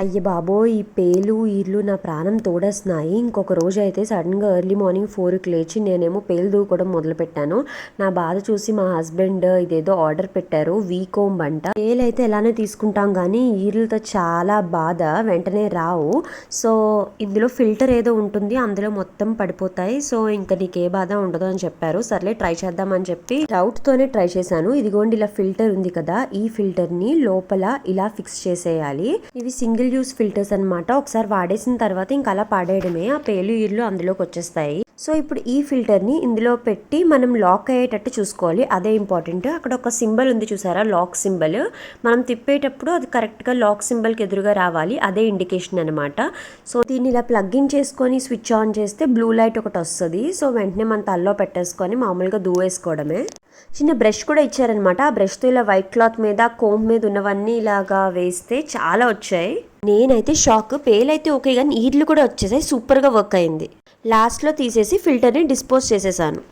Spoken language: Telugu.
అయ్య బాబోయ్ ఈ పేలు ఈర్లు నా ప్రాణం తోడేస్తున్నాయి. ఇంకొక రోజు అయితే సడన్గా ఎర్లీ మార్నింగ్ ఫోర్కి లేచి నేనేమో పేలు దూకోవడం మొదలుపెట్టాను. నా బాధ చూసి మా హస్బెండ్ ఇదేదో ఆర్డర్ పెట్టారు వీకోంబ్ అంట. పేలు అయితే ఎలానే తీసుకుంటాం కానీ ఈర్లతో చాలా బాధ. వెంటనే రావు. సో ఇందులో ఫిల్టర్ ఏదో ఉంటుంది అందులో మొత్తం పడిపోతాయి. సో ఇంకా నీకు ఏ బాధ ఉండదు అని చెప్పారు. సర్లే ట్రై చేద్దామని చెప్పి డౌట్ తోనే ట్రై చేశాను. ఇదిగోండి ఇలా ఫిల్టర్ ఉంది కదా ఈ ఫిల్టర్ని లోపల ఇలా ఫిక్స్ చేసేయాలి. ఇవి సింగిల్ యూస్ ఫిల్టర్స్ అన్నమాట. ఒకసారి వాడేసిన తర్వాత ఇంకా అలా పాడేయడమే. ఆ పేలు ఈర్లు అందులోకి వచ్చేస్తాయి. సో ఇప్పుడు ఈ ఫిల్టర్ని ఇందులో పెట్టి మనం లాక్ అయ్యేటట్టు చూసుకోవాలి. అదే ఇంపార్టెంట్. అక్కడ ఒక సింబల్ ఉంది చూసారా? Lock symbol. మనం తిప్పేటప్పుడు అది కరెక్ట్గా లాక్ సింబల్కి ఎదురుగా రావాలి. అదే ఇండికేషన్ అనమాట సో దీన్ని ఇలా ప్లగ్ ఇన్ చేసుకొని స్విచ్ ఆన్ చేస్తే బ్లూ లైట్ ఒకటి వస్తుంది. సో వెంటనే మన తల్లో పెట్టేసుకొని మామూలుగా దూవేసుకోవడమే చిన్న బ్రష్ కూడా ఇచ్చారనమాట ఆ బ్రష్తో ఇలా వైట్ క్లాత్ మీద కోమ్ మీద ఉన్నవన్నీ ఇలాగా వేస్తే చాలా వచ్చాయి. నేనైతే షాక్. పేలైతే ఓకే కానీ ఈడ్లు కూడా వచ్చేసాయి. సూపర్గా వర్క్ అయింది. లాస్ట్లో తీసేసి ఫిల్టర్ని డిస్పోజ్ చేసేసాను.